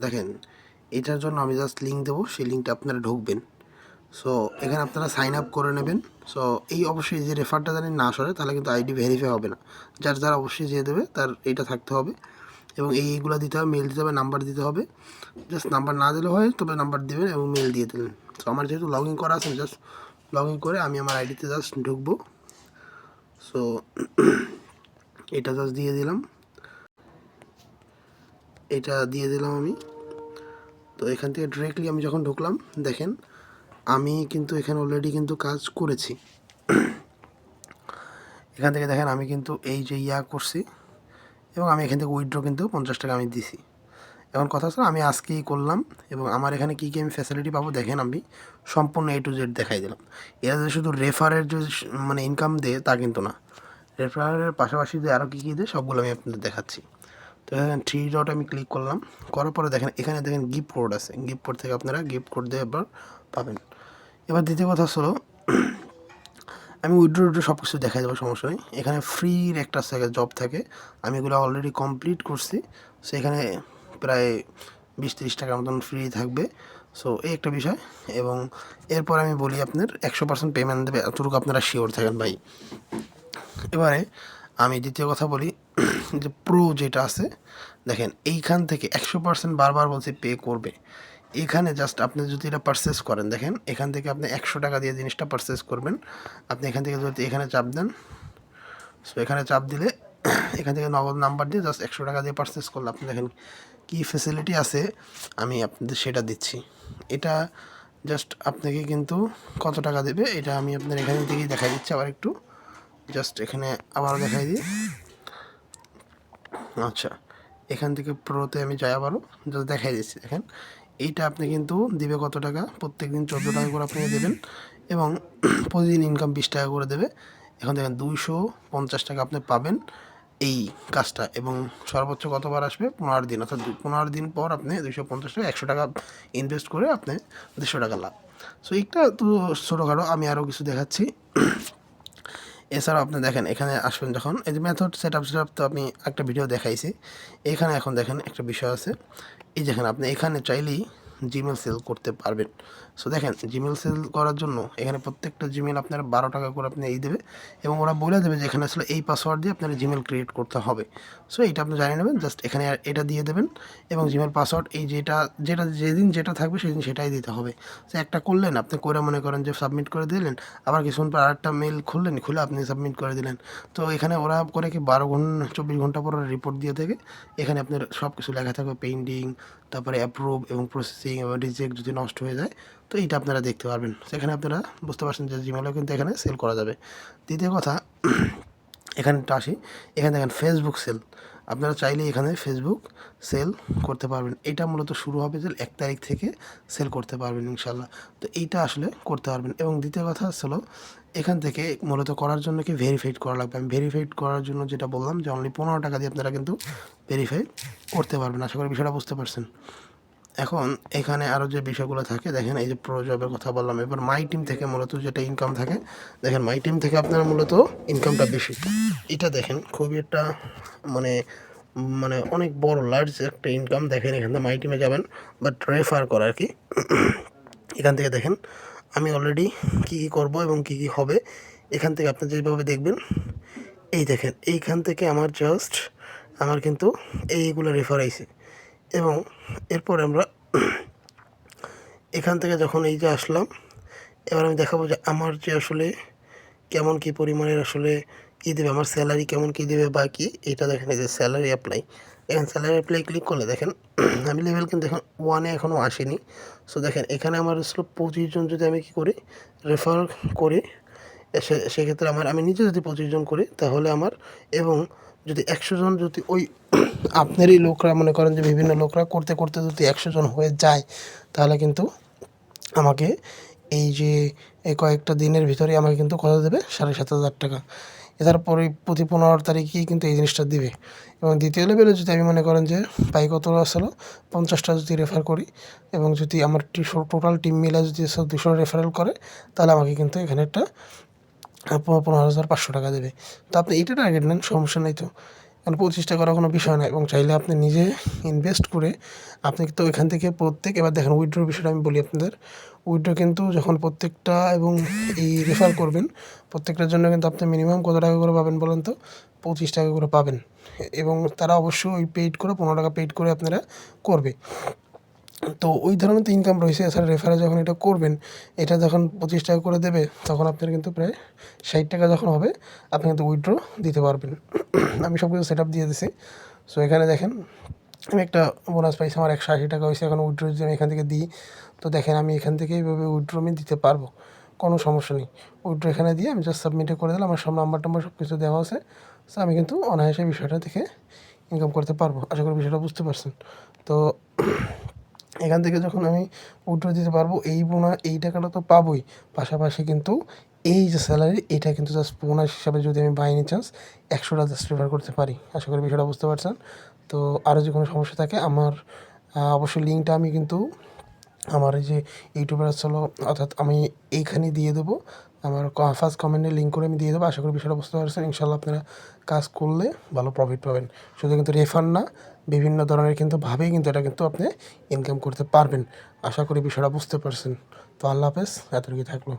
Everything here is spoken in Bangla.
দেখেন, এটার জন্য আমি জাস্ট লিঙ্ক দেবো, সেই লিঙ্কটা আপনারা ঢুকবেন। সো এখানে আপনারা সাইন আপ করে নেবেন। সো এই অবশ্যই যে রেফারটা জানি না সরে, তাহলে কিন্তু আইডি ভেরিফাই হবে না। যার যার অবশ্যই যে দেবে, তার এইটা থাকতে হবে। এবং এই এইগুলো দিতে হবে মেল দিতে হবে নাম্বার দিতে হবে। জাস্ট নাম্বার না দিলে হয়, তবে নাম্বার দেবেন এবং মেল দিয়ে দিলেন। সো আমার যেহেতু লগ ইন করা আছে জাস্ট লগ ইন করে আমি আমার আইডিতে জাস্ট ঢুকবো। সো এটা জাস্ট দিয়ে দিলাম। এটা দিয়ে দিলাম আমি। তো এখান থেকে ডিরেক্টলি আমি যখন ঢুকলাম, দেখেন, আমি কিন্তু এখানে অলরেডি কিন্তু কাজ করেছি। এখান থেকে দেখেন, আমি কিন্তু এই যে ইয়া করছি, এবং আমি এখান থেকে উইথড্র কিন্তু পঞ্চাশ টাকা আমি দিছি। এখন কথা হচ্ছে আমি আজকেই করলাম, এবং আমার এখানে কী কী আমি ফ্যাসিলিটি পাবো দেখেন আমি সম্পূর্ণ এ টু জেড দেখাই দিলাম। এরা যে শুধু রেফারের যে মানে ইনকাম দেয় তা কিন্তু না। রেফারের পাশাপাশি যে আরও কী কী দেয় সবগুলো আমি আপনাদের দেখাচ্ছি। তো এখানে থ্রি ডট আমি ক্লিক করলাম। করার পরে দেখেন, এখানে দেখেন গিফট কোড আছে। গিফট কোড থেকে আপনারা গিফট কোড দিয়ে এবার পাবেন। এবার দ্বিতীয় কথা হলো, আমি উইড্রো উইড্রো সব কিছু দেখা যাব সমস্যা নেই। এখানে ফ্রির একটা জব থাকে। আমি এগুলো অলরেডি কমপ্লিট করছি। সো এখানে প্রায় বিশ তিরিশ টাকার মতন ফ্রি থাকবে। সো এই একটা বিষয়। এবং এরপর আমি বলি আপনার একশো পার্সেন্ট পেমেন্ট দেবে। এতটুকু আপনারা শিওর থাকেন ভাই। এবারে আমি দ্বিতীয় কথা বলি যে প্রো যেটা আছে, দেখেন এইখান থেকে একশো পার্সেন্ট বারবার বলছি পে করবে। এখানে জাস্ট আপনি যদি এটা পারচেস করেন, দেখেন এখান থেকে আপনি একশো টাকা দিয়ে জিনিসটা পারচেস করবেন। আপনি এখান থেকে যদি এখানে চাপ দেন সো এখানে চাপ দিলে এখান থেকে নগদ নাম্বার দিয়ে জাস্ট একশো টাকা দিয়ে পারচেস করলে আপনি দেখেন কী ফেসিলিটি আছে, আমি আপনাদের সেটা দিচ্ছি। এটা জাস্ট আপনাকে কিন্তু কত টাকা দেবে, এটা আমি আপনার এখান থেকেই দেখাই দিচ্ছি। আবার একটু জাস্ট এখানে আবারও দেখাই দিই। আচ্ছা এখান থেকে প্রোতে আমি যাই আবারও জাস্ট দেখাই দিচ্ছি, দেখেন। এইটা আপনি কিন্তু দিবে কত টাকা? প্রত্যেক দিন চোদ্দ টাকা করে আপনি দেবেন এবং প্রতিদিন ইনকাম বিশ টাকা করে দেবে। এখন দেখেন, দুইশো পঞ্চাশ টাকা আপনি পাবেন এই কাজটা এবং সর্বোচ্চ কতবার আসবে? পনেরো দিন, অর্থাৎ পনেরো দিন পর আপনি দুইশো পঞ্চাশ টাকা, একশো টাকা ইনভেস্ট করে আপনি দেড়শো টাকা লাভ। সো এইটা তো ছোটোখাটো, আমি আরও কিছু দেখাচ্ছি। এছাড়াও আপনি দেখেন, এখানে আসবেন যখন। এই যে method set up set up তো আমি একটা ভিডিও দেখাইছি। এখানে এখন দেখেন একটা বিষয় আছে। এই যেখানে আপনি এখানে চাইলেই জিমেল সেল করতে পারবেন। সো দেখেন জিমেল সেল করার জন্য এখানে প্রত্যেকটা জিমেল আপনার বারো টাকা করে আপনি এই দেবে এবং ওরা বলে দেবে যে এখানে আসলে এই পাসওয়ার্ড দিয়ে আপনার জিমেল ক্রিয়েট করতে হবে। সো এটা আপনি জানিয়ে নেবেন জাস্ট এখানে এটা দিয়ে দেবেন এবং জিমেল পাসওয়ার্ড এই যেটা যেটা, যেদিন যেটা থাকবে সেদিন সেটাই দিতে হবে। সো একটা করলেন, আপনি করে মনে করেন যে সাবমিট করে দিলেন, আবার কিছুক্ষণ পর আরেকটা মেল খুললেন, খুলে আপনি সাবমিট করে দিলেন। তো এখানে ওরা করে কি বারো ঘণ্টা চব্বিশ ঘণ্টা পর রিপোর্ট দিয়ে থেকে এখানে আপনার সব কিছু লেখা থাকবে পেন্ডিং তারপরে অ্যাপ্রুভ এবং প্রসেসিং এবং রিজেক্ট যদি নষ্ট হয়ে যায়, তো এইটা আপনারা দেখতে পারবেন। সেখানে আপনারা বুঝতে পারছেন যে জিমেলও কিন্তু এখানে সেল করা যাবে। দ্বিতীয় কথা, এখানটা আসি। এখানে দেখেন ফেসবুক সেল আপনারা চাইলে এখানে ফেসবুক সেল করতে পারবেন। এটা মূলত শুরু হবে যে এক তারিখ থেকে সেল করতে পারবেন ইনশাল্লাহ তো এইটা আসলে করতে পারবেন। এবং দ্বিতীয় কথা হলো, এখান থেকে মূলত করার জন্য কি ভেরিফাইড করা লাগবে? আমি ভেরিফাইড করার জন্য যেটা বললাম যে অনলি পনেরো টাকা দিয়ে আপনারা কিন্তু ভেরিফাই করতে পারবেন। আশা করি বিষয়টা বুঝতে পারছেন। এখন এখানে আরও যে বিষয়গুলো থাকে, দেখেন এই যে প্রো জবের কথা বললাম, এবার মাই টিম থেকে মূলত যেটা ইনকাম থাকে, দেখেন মাই টিম থেকে আপনার মূলত ইনকামটা বেশি। এটা দেখেন খুবই একটা মানে মানে অনেক বড় লার্জ একটা ইনকাম দেখেন এখান থেকে মাই টিমে যাবেন বাট রেফার করা আর কি। এখান থেকে দেখেন, আমি অলরেডি কী কী করব এবং কী কী হবে, এখান থেকে আপনি যেভাবে দেখবেন, এই দেখেন, এইখান থেকে আমার জাস্ট আমার কিন্তু এইগুলো রেফার আইছে। এবং এরপর আমরা এখান থেকে যখন এই যে আসলাম, এবার আমি দেখাবো যে আমার যে আসলে কেমন কি পরিমাণের আসলে কী দেবে, আমার স্যালারি কেমন কী দেবে বা কী, এটা দেখেন এই যে স্যালারি অ্যাপ্লাই এখানে স্যালারি অ্যাপ্লাই ক্লিক করলে দেখেন, আমি লেভেল কিন্তু এখন ওয়ানে এখনও আসেনি। সো দেখেন, এখানে আমার আসলে পঁচিশ জন যদি আমি কী করি রেফার করি সেক্ষেত্রে আমার, আমি নিজে যদি পঁচিশ জন করি, তাহলে আমার, এবং যদি একশো জন যদি ওই আপনারই লোকরা মনে করেন যে বিভিন্ন লোকরা করতে করতে যদি একশো জন হয়ে যায়, তাহলে কিন্তু আমাকে এই যে এই কয়েকটা দিনের ভিতরে আমাকে কিন্তু কত দেবে সাড়ে সাত হাজার টাকা। এটার পরে প্রতি পনেরো তারিখেই কিন্তু এই জিনিসটা দিবে। এবং দ্বিতীয় লেভেলে যদি আমি মনে করেন যে পাই কত আসলো, পঞ্চাশটা যদি রেফার করি এবং যদি আমার টোটাল টিম মিলে যদি সব দুশো রেফারেল করে, তাহলে আমাকে কিন্তু এখানে একটা পনেরো হাজার পাঁচশো টাকা দেবে। তো আপনি এইটা টার্গেট নেন, সমস্যা নেই তো। মানে প্রচেষ্টা করার কোনো বিষয় না এবং চাইলে আপনি নিজে ইনভেস্ট করে আপনি তো এখান থেকে প্রত্যেক, এবার দেখেন উইড্রোর বিষয়টা আমি বলি আপনাদের। উইড্রো কিন্তু যখন প্রত্যেকটা এবং এই রেফার করবেন, প্রত্যেকটার জন্য কিন্তু আপনি মিনিমাম কত টাকা করে পাবেন বলেন তো? পঁচিশ টাকা করে পাবেন। এবং তারা অবশ্যই ওই পেইড করে, পনেরো টাকা পেইড করে আপনারা করবে। তো ওই ধরনের তো ইনকাম রয়েছে। এছাড়া রেফারে যখন এটা করবেন, এটা যখন পঁচিশ টাকা করে দেবে, তখন আপনার কিন্তু প্রায় ষাট টাকা যখন হবে, আপনি কিন্তু উইথড্র দিতে পারবেন। আমি সব কিছু সেট আপ দিয়ে দিছি। সো এখানে দেখেন, আমি একটা বোনাস পাইছি, আমার একশো আশি টাকা হয়েছে। এখন উইথড্র যদি আমি এখান থেকে দিই, তো দেখেন আমি এখান থেকে এইভাবে উইথড্র আমি দিতে পারব। কোনো সমস্যা নেই। উইড্রো এখানে দিয়ে আমি জাস্ট সাবমিটে করে দিলাম। আমার সব নাম্বার টাম্বার সব কিছু দেওয়া আছে। সো আমি কিন্তু অনায়াসে বিষয়টা থেকে ইনকাম করতে পারব। আশা করি বিষয়টা বুঝতে পারছেন। তো এখান থেকে যখন আমি উঠে দিতে পারব, এই বোনা, এই টাকাটা তো পাবোই। পাশাপাশি কিন্তু এই যে স্যালারি এটা কিন্তু জাস্ট বোনাস হিসাবে যদি আমি বাইনি চান্স একশোটা জাস্ট রেফার করতে পারি। আশা করি বিষয়টা বুঝতে পারছেন? তো আরও যে কোনো সমস্যা থাকে, আমার অবশ্যই লিঙ্কটা আমি কিন্তু আমার এই যে ইউটিউবার চলো অর্থাৎ আমি এইখানে দিয়ে দেবো। আমার ফার্স্ট কমেন্টে লিঙ্ক করে আমি দিয়ে দেবো। আশা করি বিষয়টা বুঝতে পারছেন। ইনশাল্লাহ আপনারা কাজ করলে ভালো প্রফিট পাবেন। শুধু কিন্তু রেফার না, বিভিন্ন ধরনের কিন্তু ভাবেই কিন্তু এটা কিন্তু আপনি ইনকাম করতে পারবেন। আশা করি বিষয়টা বুঝতে পারছেন। তো আল্লাহ হাফেজ, এতটুকুই থাকল।